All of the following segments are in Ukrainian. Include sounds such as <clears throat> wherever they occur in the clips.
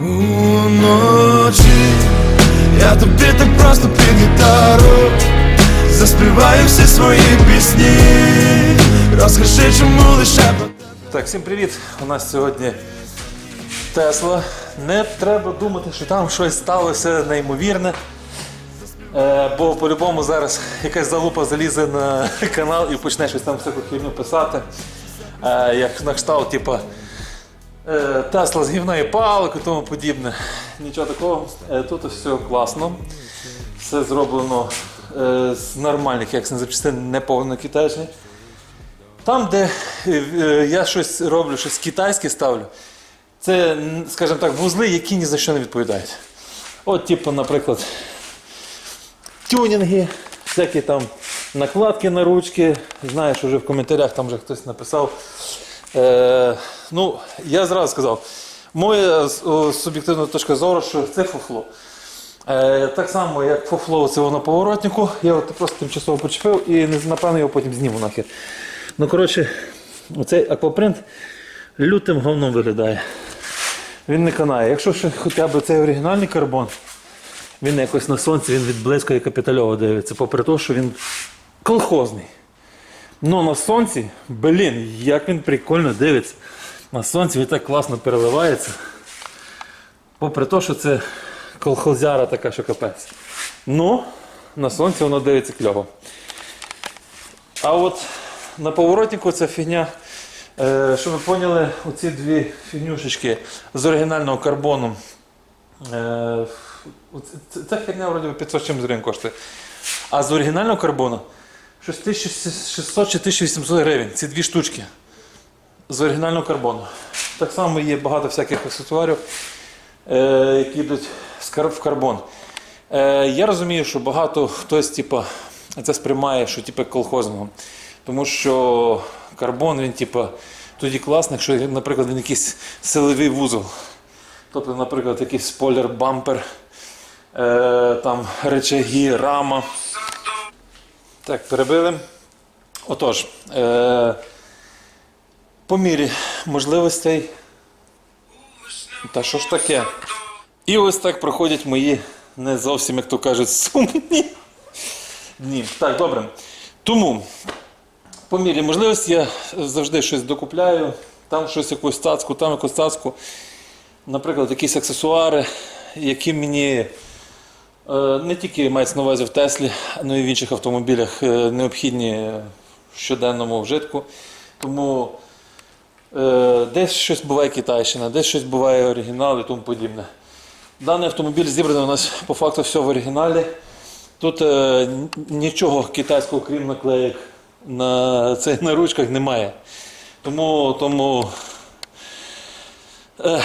Уночі я тобі так просто під гітару Заспіваю всі свої пісні Розкажи, чому лише Так, всім привіт! У нас сьогодні Тесла. Не треба думати, що там щось сталося неймовірне. Е, бо по-любому зараз якась залупа залізе на канал і почне щось там всяку херню писати. Е, як на кшталт, типа Тесла з гівної палок і тому подібне. Нічого такого. Е, тут все класно. Все зроблено е, з нормальних, як запчастин, не повно китайських. Там, де е, е, я щось роблю, щось китайське ставлю, це, скажімо так, вузли, які ні за що не відповідають. От, типу, наприклад, тюнінги, всякі там накладки на ручки. Знаєш, вже в коментарях там вже хтось написав. Е, ну, я зразу сказав, моя суб'єктивна точка зору, що це фуфло. Е, так само, як фуфло це на поворотнику, я от просто тимчасово почепив і напевно його потім зніму нахер. Ну, коротше, оцей аквапринт лютим говном виглядає. Він не канає. Якщо ще хоча б цей оригінальний карбон, він якось на сонці він відблискує капітальово дивиться, попри те, що він колхозний. Ну на сонці, блін, як він прикольно дивиться. На сонці він так класно переливається. Попри те, що це колхозяра така, що капець. Ну, на сонці воно дивиться кльово. А от на поворотнику ця фігня, е, щоб ви поняли, оці дві фігнюшечки з оригінального карбону. Е, ця херня вроді 500 чим гривень коштує. А з оригінального карбону щось 1600 чи 1800 гривень. Ці дві штучки з оригінального карбону. Так само є багато всяких аксесуарів, е, які йдуть в карбон. Е, я розумію, що багато хтось типу, це сприймає, що типу, колхозного. Тому що карбон, він типу, тоді класний, якщо, наприклад, він якийсь силовий вузол. Тобто, наприклад, якийсь спойлер, бампер, е, там речаги, рама. Так, перебили. Отож, е, по мірі можливостей. Та що ж таке? І ось так проходять мої не зовсім, як то кажуть, сумні дні. Так, добре. Тому, по мірі можливості, я завжди щось докупляю, там щось якусь цацку, там якусь цацку. Наприклад, якісь аксесуари, які мені не тільки мається на увазі в Теслі, але й в інших автомобілях е, необхідні в щоденному вжитку. Тому е, десь щось буває китайщина, десь щось буває оригінал і тому подібне. Даний автомобіль зібраний у нас по факту все в оригіналі. Тут е, нічого китайського, крім наклеїк на, це, на ручках, немає. Тому, тому е,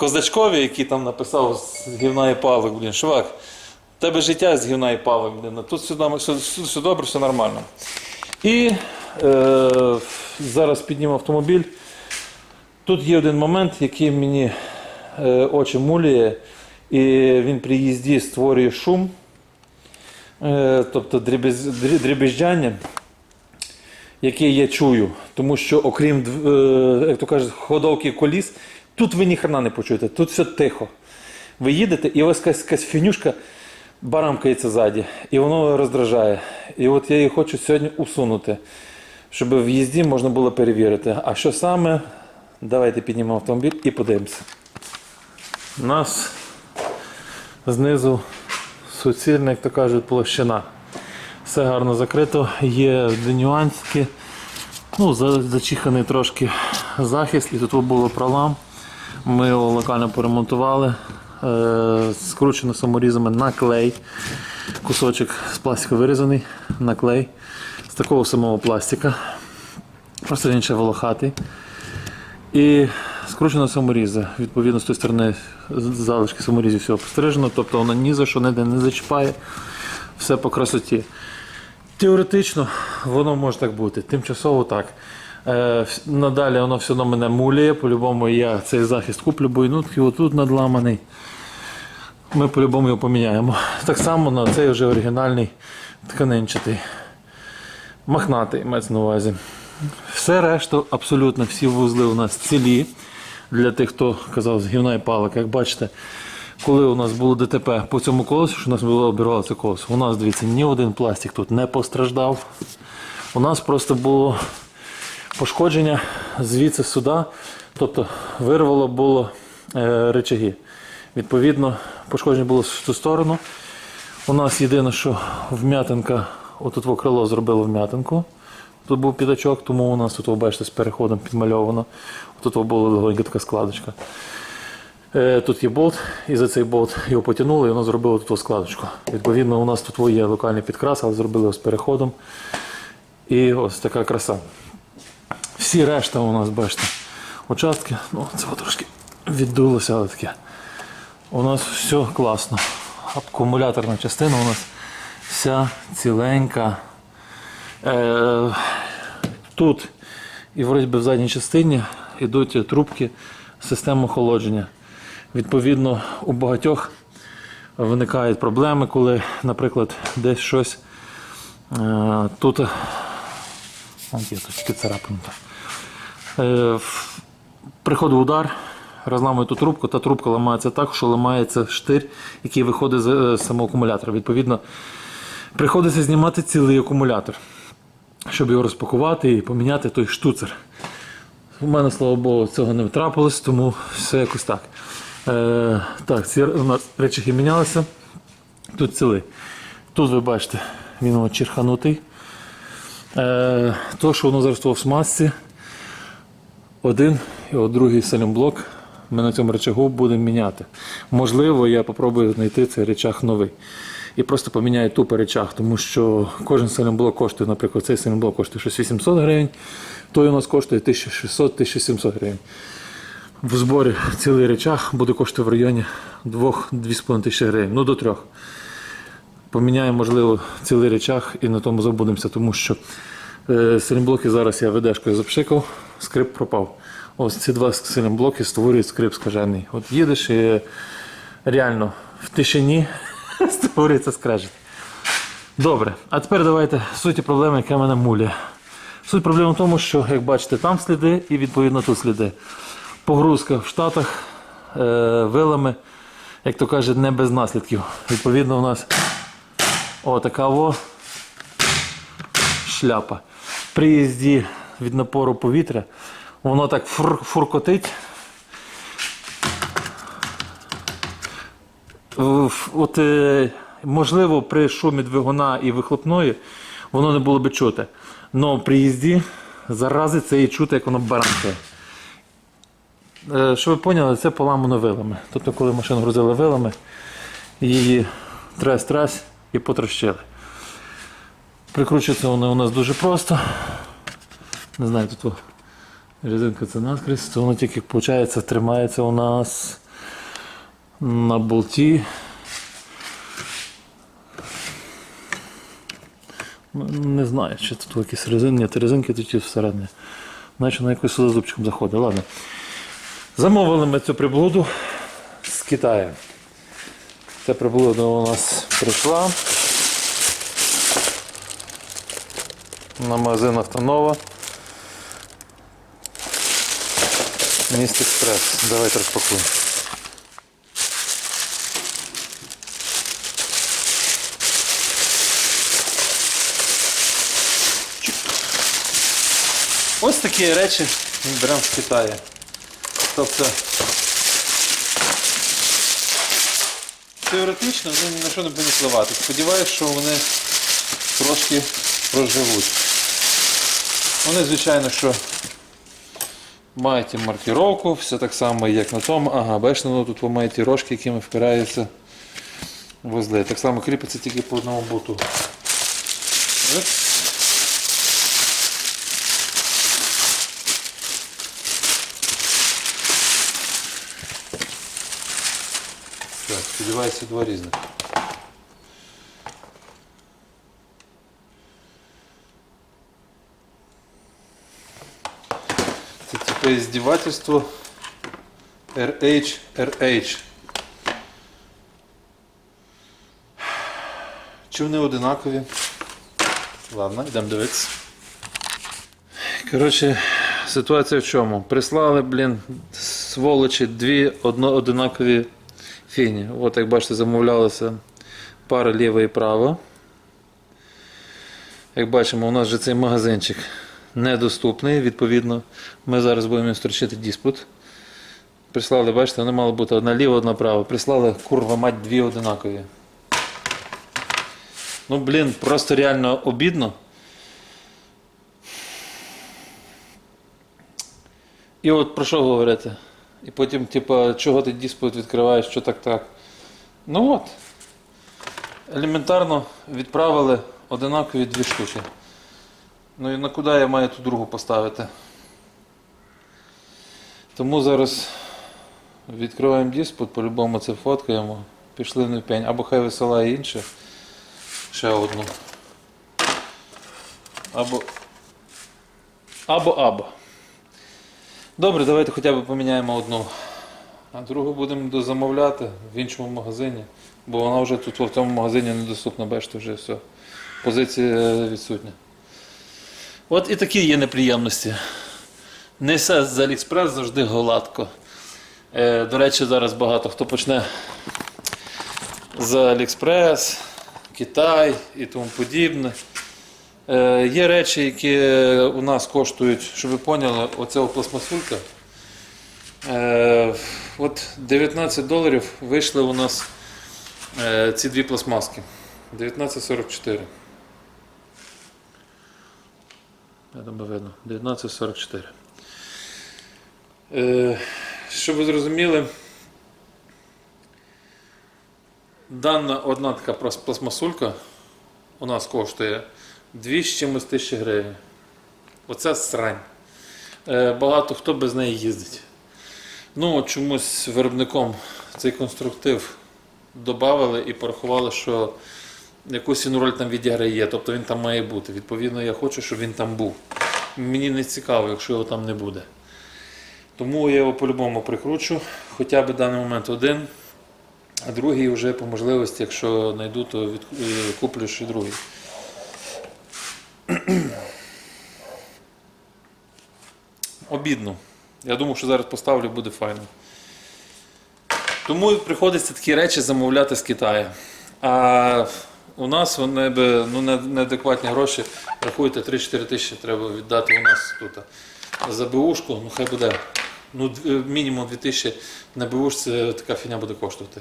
Козачкові, який там написав з гівна і палок, блін, чувак, в тебе життя з гівна і палок, блін, тут все, все, все, добре, все нормально. І е, зараз підніму автомобіль. Тут є один момент, який мені е, очі мулює, і він при їзді створює шум, е, тобто дребез, дрі- яке я чую. Тому що, окрім, е, як то кажуть, ходовки коліс, тут ви ніхрена не почуєте, тут все тихо. Ви їдете, і у вас якась, якась фінюшка барамкається ззаді, і воно роздражає. І от я її хочу сьогодні усунути, щоб в їзді можна було перевірити. А що саме? Давайте піднімемо автомобіль і подивимося. У нас знизу суцільна, як то кажуть, площина. Все гарно закрито, є нюансики. Ну, за- зачиханий трошки захист, і тут було пролам. Ми його локально поремонтували. Е, скручено саморізами на клей. Кусочок з пластику вирізаний на клей. З такого самого пластика. Просто він ще волохатий. І скручено саморізи. Відповідно, з тої сторони залишки саморізів всього постережено, тобто воно ні за що ніде не зачіпає. Все по красоті. Теоретично воно може так бути, тимчасово так. Е, надалі воно все одно мене муляє, по-любому я цей захист куплю, бо ну, отут надламаний. Ми по-любому його поміняємо. Так само на цей вже оригінальний тканинчатий. Махнатий мається на увазі. Все решту, абсолютно всі вузли у нас цілі. для тих, хто казав з гівна і палок. Як бачите, коли у нас було ДТП по цьому колесу, що у нас було обірвало це колесо, у нас, дивіться, ні один пластик тут не постраждав. У нас просто було пошкодження звідси сюди, тобто вирвало було е, речаги. Відповідно, пошкодження було в ту сторону. У нас єдине, що вм'ятинка, отут крило зробило вм'ятинку. Тут був підачок, тому у нас тут, ви бачите, з переходом підмальовано. Тут була легенька така складочка. Е, Тут є болт, і за цей болт його потягнули, і воно зробило тут складочку. Відповідно, у нас тут є локальний підкрас, але зробили його з переходом. І ось така краса. Всі решта у нас, бачите, участки, ну це трошки віддулося, але таке. У нас все класно. Акумуляторна частина у нас вся ціленька. Е, тут і вроді в задній частині йдуть трубки системи охолодження. Відповідно, у багатьох виникають проблеми, коли, наприклад, десь щось е, тут. Є тут тільки Е, приходить удар, розламує ту трубку, та трубка ламається так, що ламається штир, який виходить з е, самого акумулятора. Відповідно, приходиться знімати цілий акумулятор, щоб його розпакувати і поміняти той штуцер. У мене, слава Богу, цього не трапилось, тому все якось так. Е, так, ці у нас речі мінялися. Тут цілий. Тут ви бачите, він черханутий. Е, то, що воно зараз в смазці, один і от другий салімблок ми на цьому речагу будемо міняти. Можливо, я попробую знайти цей речаг новий. І просто поміняю тупо речаг, тому що кожен салімблок коштує, наприклад, цей салімблок коштує щось 800 гривень, той у нас коштує 1600-1700 гривень. В зборі цілий речаг буде коштувати в районі 2-2,5 тисячі гривень, ну до 3. Поміняємо, можливо, цілий речах і на тому забудемося, тому що е, силімблоки зараз я ведешкою запшикав, скрип пропав. Ось ці два силімблоки створюють скрип скажений. От їдеш і реально в тишині <laughs> створюється скрежет. Добре, а тепер давайте суті проблеми, яка мене муляє. Суть проблеми в тому, що, як бачите, там сліди і відповідно тут сліди. Погрузка в Штатах е, вилами, як то кажуть, не без наслідків. Відповідно, у нас отака во шляпа. При їзді від напору повітря воно так фур- фуркотить. От, е, можливо, при шумі двигуна і вихлопної воно не було би чути. Але при їзді зарази це і чути, як воно баранкає. Е, Щоб ви поняли, це поламано вилами. Тобто, коли машину грузили вилами, її трес-трес і потрощили. Прикручується воно у нас дуже просто. Не знаю, тут резинка це наскрізь, то воно тільки виходить, тримається у нас на болті. Ну, Не знаю, чи тут якісь резинки, ні, резинки тут всередині. Наче на якось сюди зубчиком заходить. Ладно. Замовили ми цю приблуду з Китаю. Ця приблуда у нас прийшла. На магазин Автонова. Міст Експрес. Давайте розпакуємо. Ось такі речі ми беремо з Китаю. Тобто теоретично вони ні на що не будуть впливати. Сподіваюся, що вони трошки проживуть. Вони, звичайно, що мають і маркіровку, все так само, як на тому. Ага, бачите, ну, тут ви маєте рожки, якими впираються вузли. Так само кріпиться тільки по одному буту. Оп. Так, сподіваюся, два різних. Це типу іздівательство RH, RH. Чи вони одинакові? Ладно, йдемо дивитися. Коротше, ситуація в чому? Прислали, блін, сволочі дві одинакові фіні. От як бачите, замовлялися пара ліва і права. Як бачимо, у нас же цей магазинчик недоступний. Відповідно, ми зараз будемо строчити диспут. Прислали, бачите, вони мало бути одна ліва, одна права. Прислали, курва мать, дві одинакові. Ну, блін, просто реально обідно. І от про що говорити? І потім, типа, чого ти диспут відкриваєш, що так так. Ну от. Елементарно відправили одинакові дві штуки. Ну і на куди я маю ту другу поставити? Тому зараз відкриваємо диспут, по-любому це фоткаємо. Пішли в пень. Або хай висилає інше. Ще одну. Або. Або або. Добре, давайте хоча б поміняємо одну. А другу будемо дозамовляти в іншому магазині. Бо вона вже тут в цьому магазині недоступна, бачите, вже все. Позиція е, відсутня. От і такі є неприємності. Не все з Аліекспрес завжди гладко. Е, до речі, зараз багато хто почне з Аліекспрес, Китай і тому подібне. Е, є речі, які у нас коштують, щоб ви поняли, оця пластмасулька. Е, от 19 доларів вийшли у нас е, ці дві пластмаски. 19,44. Я думаю, видно. 19,44. Е, щоб ви зрозуміли, дана одна така пластмасулька у нас коштує 2 з чимось тисячі гривень. Оце срань. Е, багато хто без неї їздить. Ну, чомусь виробником цей конструктив додали і порахували, що якусь він роль там відіграє, тобто він там має бути. Відповідно, я хочу, щоб він там був. Мені не цікаво, якщо його там не буде. Тому я його по-любому прикручу, хоча б в даний момент один, а другий вже по можливості, якщо знайду, то від... е, куплю ще другий. <clears throat> Обідно. Я думав, що зараз поставлю, буде файно. Тому приходиться такі речі замовляти з Китаю. А у нас вони би ну, неадекватні гроші. Рахуйте, 3-4 тисячі треба віддати у нас тут. За БУшку, ну хай буде. Ну, мінімум 2 тисячі на БУшці така фіня буде коштувати.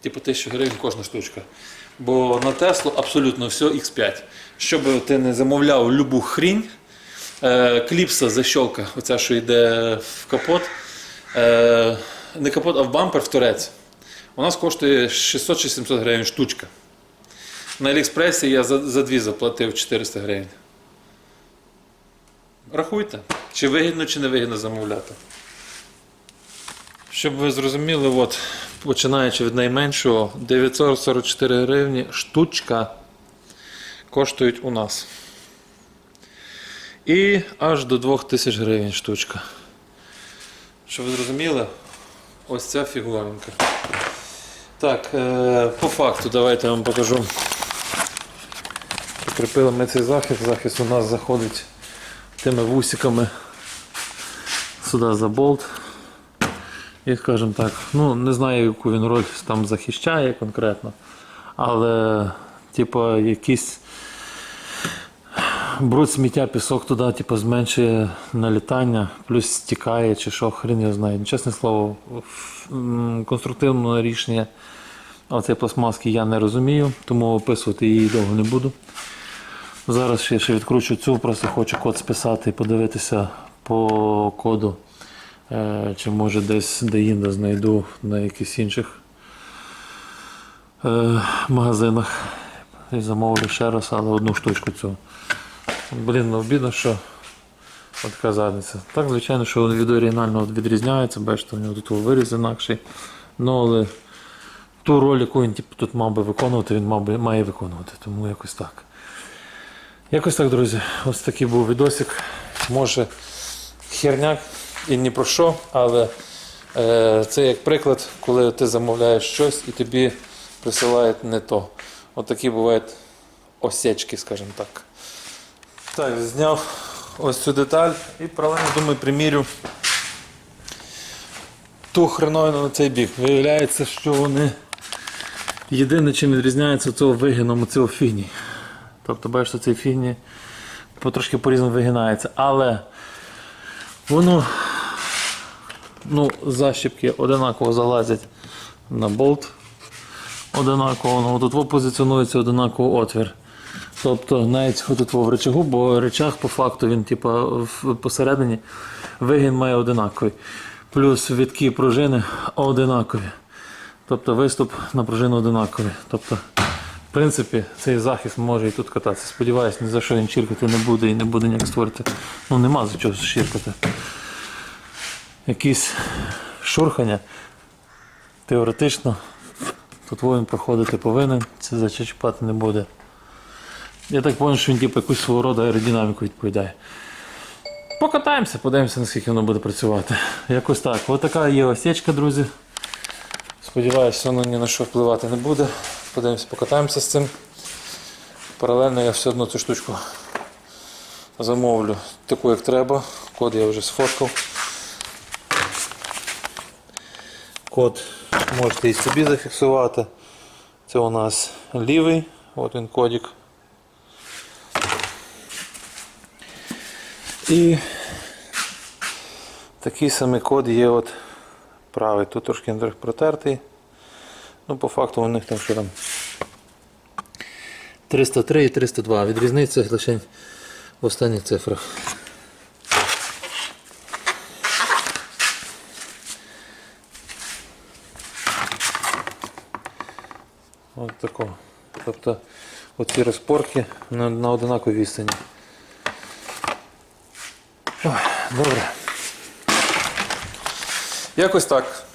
Типу 1000 гривень кожна штучка. Бо на Теслу абсолютно все X5. Щоб ти не замовляв любу хрінь, е, кліпса защолка, оця, що йде в капот, е, не капот, а в бампер в торець. У нас коштує 600 чи 700 гривень штучка. На Аліекспресі я за, за дві заплатив 400 гривень. Рахуйте, чи вигідно, чи не вигідно замовляти. Щоб ви зрозуміли, от, починаючи від найменшого, 944 гривні штучка коштують у нас. І аж до 2000 гривень штучка. Щоб ви зрозуміли, ось ця фігуринка. Так, е, по факту давайте я вам покажу. Прикріпили ми цей захист. Захист у нас заходить тими вусиками сюди за болт. І скажімо так, ну не знаю, яку він роль там захищає конкретно, але типу, якийсь бруд сміття, пісок туди типу, зменшує налітання, плюс стікає чи що, хрен я знаю. Чесне слово, конструктивного рішення оцей пластмаски я не розумію, тому описувати її довго не буду. Зараз ще, ще відкручу цю, просто хочу код списати і подивитися по коду. Е, Чи може десь де-інде знайду на якихось інших е, магазинах. І замовлю ще раз, але одну штучку цю. Блін, ну обідно, що от задниця. Так, звичайно, що він від оригінального відрізняється, бачите, у нього тут виріз інакший. Ну, але ту роль, яку він типу, тут мав би виконувати, він мав би, має виконувати. Тому якось так. Якось так, друзі. Ось такий був відосик. Може херняк і ні про що, але е, це як приклад, коли ти замовляєш щось і тобі присилають не то. От такі бувають осечки, скажімо так. Так, зняв ось цю деталь і паралельно думаю примірю ту хреновину на цей бік. Виявляється, що вони єдине, чим відрізняються цього вигином цього фігні. Тобто, бачите, цей фігні потрошки по-різному вигинається. Але воно ну, защіпки одинаково залазять на болт. Одинаково, ну, тут позиціонується одинаково отвір. Тобто навіть тут в речагу, бо речаг по факту він типа, в- посередині вигін має одинаковий. Плюс відки пружини одинакові. Тобто виступ на пружину одинаковий. Тобто, в принципі, цей захист може і тут кататися. Сподіваюсь, ні за що він чіркати не буде і не буде ніяк створити. Ну нема за чого чіркати. Якісь шурхання теоретично тут воїн проходити повинен, це зачіпати не буде. Я так зрозумів, що він типу, якусь свого роду аеродинаміку відповідає. Покатаємося, подивимося, наскільки воно буде працювати. Якось так. Ось така є осечка, друзі. Сподіваюся, воно ні на що впливати не буде. Подивимося, покатаємося з цим. Паралельно я все одно цю штучку замовлю таку, як треба. Код я вже сфоткав. Код можете і собі зафіксувати. Це у нас лівий, от він кодик. І такий самий код є от правий. Тут трошки протертий. Ну, по факту у них там що там 303 і 302. Відрізниця лише в останніх цифрах. От такого. Тобто оці розпорки на, на одинаковій відстані. Добре. Якось так.